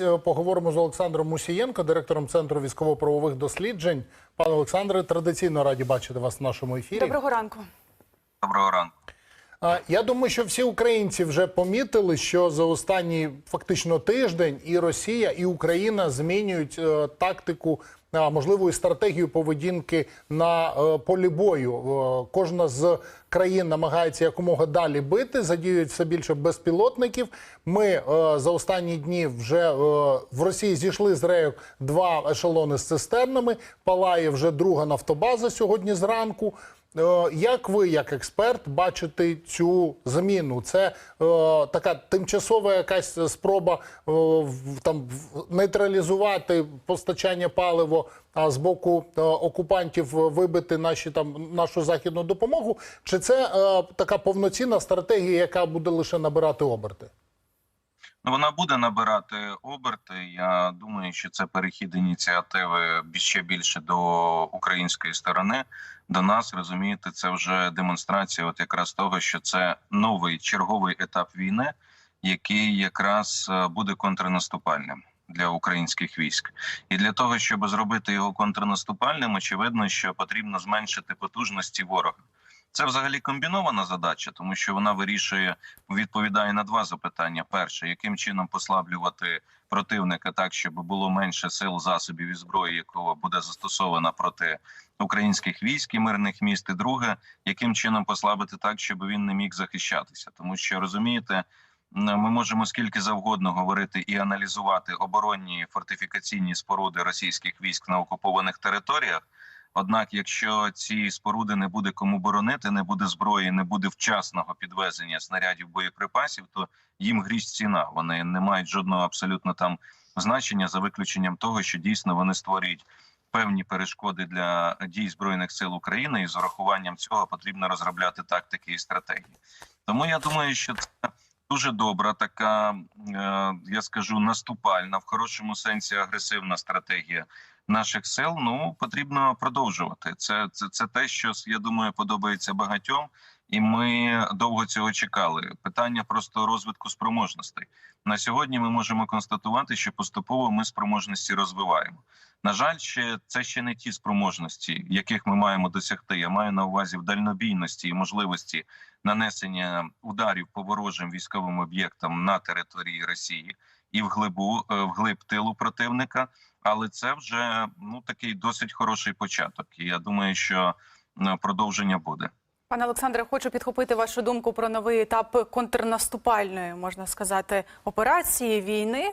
Зараз поговоримо з Олександром Мусієнко, директором Центру військово-правових досліджень. Пане Олександре, традиційно раді бачити вас в нашому ефірі. Доброго ранку. Доброго ранку. Я думаю, що всі українці вже помітили, що за останній фактично тиждень і Росія, і Україна змінюють е, тактику, можливо, і стратегію поведінки на е, полі бою. Е, кожна з країн намагається якомога далі бити, задіюють все більше безпілотників. Ми за останні дні вже в Росії зійшли з рейок два ешелони з цистернами. Палає вже друга нафтобаза сьогодні зранку. Е, Як ви, як експерт, бачите цю зміну? Це е, така тимчасова якась спроба е, там нейтралізувати постачання палива, а з боку е, окупантів вибити наші там нашу західну допомогу? Чи це е, така повноцінна стратегія, яка буде лише набирати оберти? Ну, вона буде набирати оберти. Я думаю, що це перехід ініціативи ще більше до української сторони. До нас розумієте, це вже демонстрація, от якраз того, що це новий черговий етап війни, який якраз е, буде контрнаступальним для українських військ. І для того, щоб зробити його контрнаступальним, очевидно, що потрібно зменшити потужності ворога. Це взагалі комбінована задача, тому що вона вирішує, відповідає на два запитання: перше, яким чином послаблювати противника так, щоб було менше сил, засобів і зброї, якого буде застосована проти українських військ і мирних міст. І друге, яким чином послабити так, щоб він не міг захищатися, тому що розумієте. Ми можемо скільки завгодно говорити і аналізувати оборонні фортифікаційні споруди російських військ на окупованих територіях. Однак, якщо ці споруди не буде кому боронити, не буде зброї, не буде вчасного підвезення снарядів боєприпасів, то їм гріш ціна. Вони не мають жодного абсолютно там значення за виключенням того, що дійсно вони створюють певні перешкоди для дій збройних сил України, і з урахуванням цього потрібно розробляти тактики і стратегії. Тому я думаю, що це дуже добра, така е, я скажу наступальна в хорошому сенсі агресивна стратегія наших сил. Ну потрібно продовжувати. Це, це, це те, що я думаю, подобається багатьом, і ми довго цього чекали. Питання просто розвитку спроможностей. На сьогодні ми можемо констатувати, що поступово ми спроможності розвиваємо. На жаль, ще це ще не ті спроможності, яких ми маємо досягти. Я маю на увазі в дальнобійності і можливості нанесення ударів по ворожим військовим об'єктам на території Росії і в глибу е, в глиб тилу противника. Але це вже ну такий досить хороший початок. І я думаю, що е, продовження буде. Пане Олександре, хочу підхопити вашу думку про новий етап контрнаступальної, можна сказати, операції війни.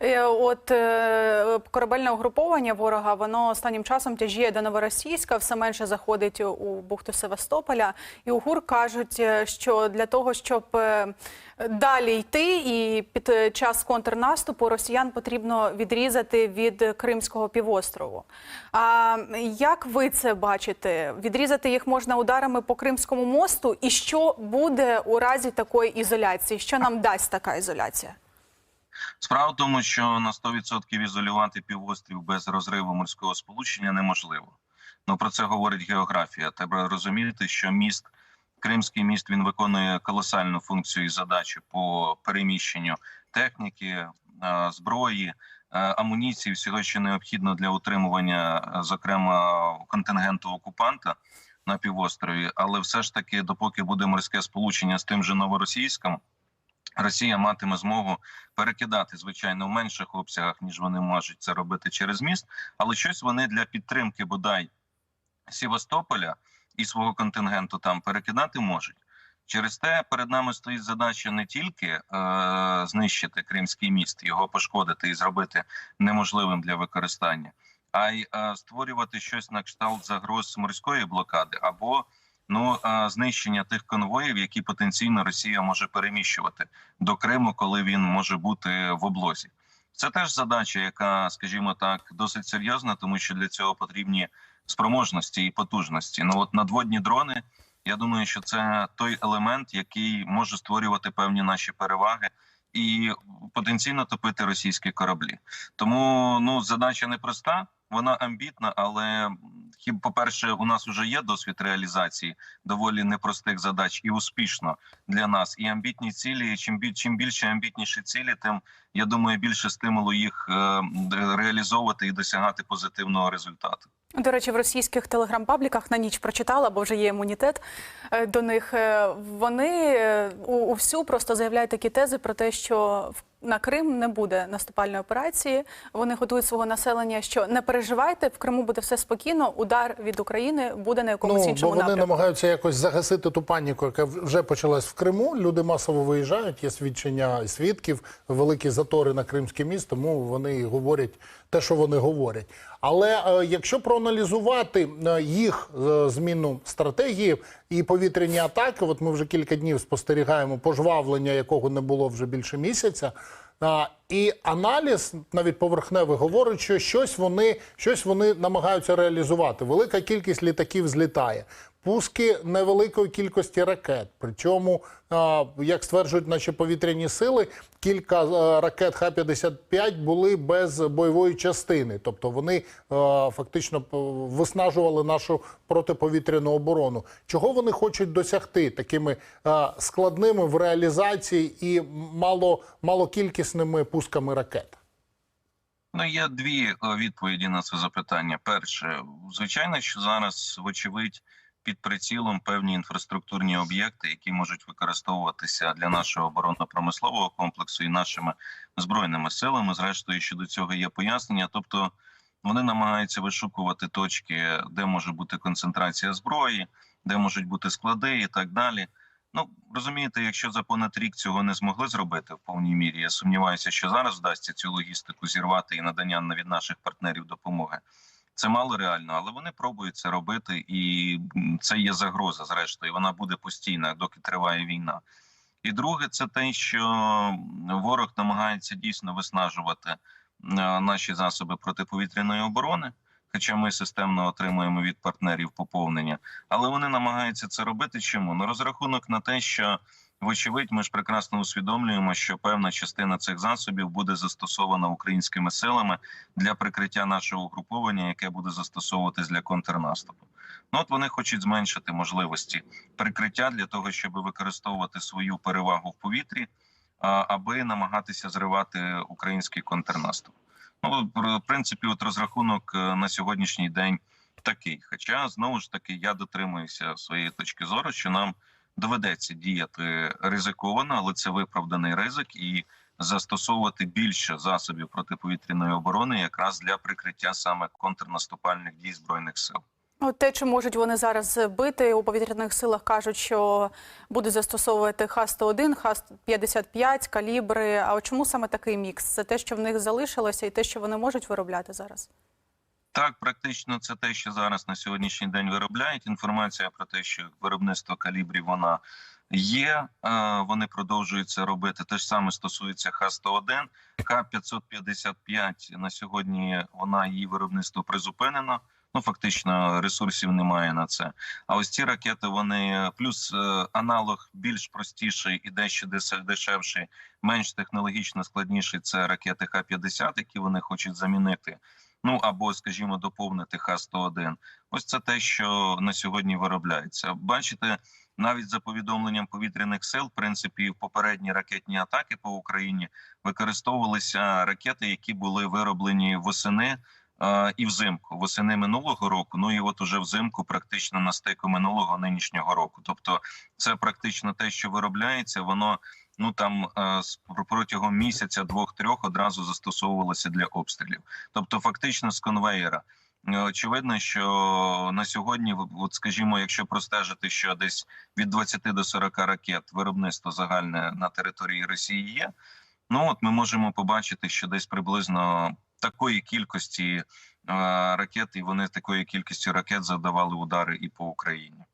Е, От е, корабельне угруповання ворога воно останнім часом тяжіє до новоросійська, все менше заходить у бухту Севастополя. І у ГУР кажуть, е, що для того, щоб далі йти, і під час контрнаступу росіян потрібно відрізати від Кримського півострову. А як ви це бачите? Відрізати їх можна ударами по Кримському мосту, і що буде у разі такої ізоляції? Що нам дасть така ізоляція? Справа в тому, що на 100% ізолювати півострів без розриву морського сполучення неможливо. Ну про це говорить географія. Треба розуміти, що міст, Кримський міст, він виконує колосальну функцію і задачу по переміщенню техніки, е, зброї, е, амуніції, всього, що необхідно для утримування, е, зокрема контингенту окупанта на півострові. Але все ж таки, допоки буде морське сполучення з тим же новоросійським. Росія матиме змогу перекидати звичайно в менших обсягах, ніж вони можуть це робити через міст, але щось вони для підтримки бодай Севастополя і свого контингенту там перекидати можуть. Через те перед нами стоїть задача не тільки е, знищити Кримський міст, його пошкодити і зробити неможливим для використання, а й е, створювати щось на кшталт загроз морської блокади або ну е, знищення тих конвоїв, які потенційно Росія може переміщувати до Криму, коли він може бути в облозі. Це теж задача, яка, скажімо так, досить серйозна, тому що для цього потрібні спроможності і потужності. Ну от надводні дрони. Я думаю, що це той елемент, який може створювати певні наші переваги і потенційно топити російські кораблі. Тому ну задача непроста, вона амбітна, але хіб, по-перше, у нас вже є досвід реалізації доволі непростих задач і успішно для нас. І амбітні цілі. Чим чим більше амбітніші цілі, тим я думаю, більше стимулу їх е, реалізовувати і досягати позитивного результату. До речі, в російських телеграм-пабліках на ніч прочитала, бо вже є імунітет е, до них. е, Вони у, увсю просто заявляють такі тези про те, що в- на Крим не буде наступальної операції. Вони готують свого населення, що не переживайте, в Криму буде все спокійно. Удар від України буде на якомусь Ну, бо іншому вони напрямку. намагаються якось загасити ту паніку, яка вже почалась в Криму. Люди масово виїжджають, є свідчення свідків, великі затори на кримське місто, тому вони говорять те, що вони говорять. Але е, якщо проаналізувати е, їх е, зміну стратегії і повітряні атаки, от ми вже кілька днів спостерігаємо пожвавлення, якого не було вже більше місяця. І аналіз, навіть поверхневий, говорить, що щось вони, щось вони намагаються реалізувати. Велика кількість літаків злітає. Пуски невеликої кількості ракет. Причому, як стверджують наші повітряні сили, кілька е, ракет Х-55 були без бойової частини. Тобто вони е, фактично виснажували нашу протиповітряну оборону. Чого вони хочуть досягти такими е, складними в реалізації і мало, малокількісними пусками ракет? Ну, є дві відповіді на це запитання. Перше, звичайно, що зараз, вочевидь, під прицілом певні інфраструктурні об'єкти, які можуть використовуватися для нашого оборонно-промислового комплексу і нашими збройними силами. Зрештою, щодо цього є пояснення. Тобто вони намагаються вишукувати точки, де може бути концентрація зброї, де можуть бути склади і так далі. Ну розумієте, якщо за понад рік цього не змогли зробити в повній мірі, я сумніваюся, що зараз вдасться цю логістику зірвати і надання від наших партнерів допомоги. Це мало реально, але вони пробують це робити, і це є загроза. Зрештою, вона буде постійна, доки триває війна. І друге, це те, що ворог намагається дійсно виснажувати е, наші засоби протиповітряної оборони. Хоча ми системно отримуємо від партнерів поповнення, але вони намагаються це робити. Чому ну розрахунок на те, що вочевидь, ми ж прекрасно усвідомлюємо, що певна частина цих засобів буде застосована українськими силами для прикриття нашого угруповання, яке буде застосовуватись для контрнаступу. Ну от вони хочуть зменшити можливості прикриття для того, щоб використовувати свою перевагу в повітрі, аби намагатися зривати український контрнаступ. Ну, в принципі, от розрахунок е, на сьогоднішній день такий. Хоча знову ж таки я дотримуюся своєї точки зору, що нам доведеться діяти ризиковано, але це виправданий ризик, і застосовувати більше засобів протиповітряної оборони, якраз для прикриття саме контрнаступальних дій збройних сил. Те, чи можуть вони зараз бити у повітряних силах, кажуть, що будуть застосовувати Х-101, Х-55, калібри. А чому саме такий мікс? Це те, що в них залишилося, і те, що вони можуть виробляти зараз. Так, практично це те, що зараз на сьогоднішній день виробляють. Інформація про те, що виробництво калібрів вона є. е, Вони продовжують це робити. Те ж саме стосується Х-101. К-555 на сьогодні вона її виробництво призупинено. Ну фактично ресурсів немає на це. А ось ці ракети вони плюс е, аналог більш простіший і дещо дешевший, менш технологічно складніший. Це ракети Х-50, які вони хочуть замінити. Ну або, скажімо, доповнити Х-101. Ось це те, що на сьогодні виробляється. Бачите, навіть за повідомленням повітряних сил, в принципі, в попередні ракетні атаки по Україні використовувалися ракети, які були вироблені восени. І взимку восени минулого року, ну і от уже взимку, практично на стику минулого нинішнього року. Тобто, це практично те, що виробляється, воно ну там е, протягом місяця, двох-трьох одразу застосовувалося для обстрілів. Тобто, фактично з конвеєра. Е, Очевидно, що на сьогодні, от скажімо, якщо простежити, що десь від 20 до 40 ракет виробництво загальне на території Росії є. Ну от ми можемо побачити, що десь приблизно такої кількості е, ракет, і вони такою кількістю ракет завдавали удари і по Україні.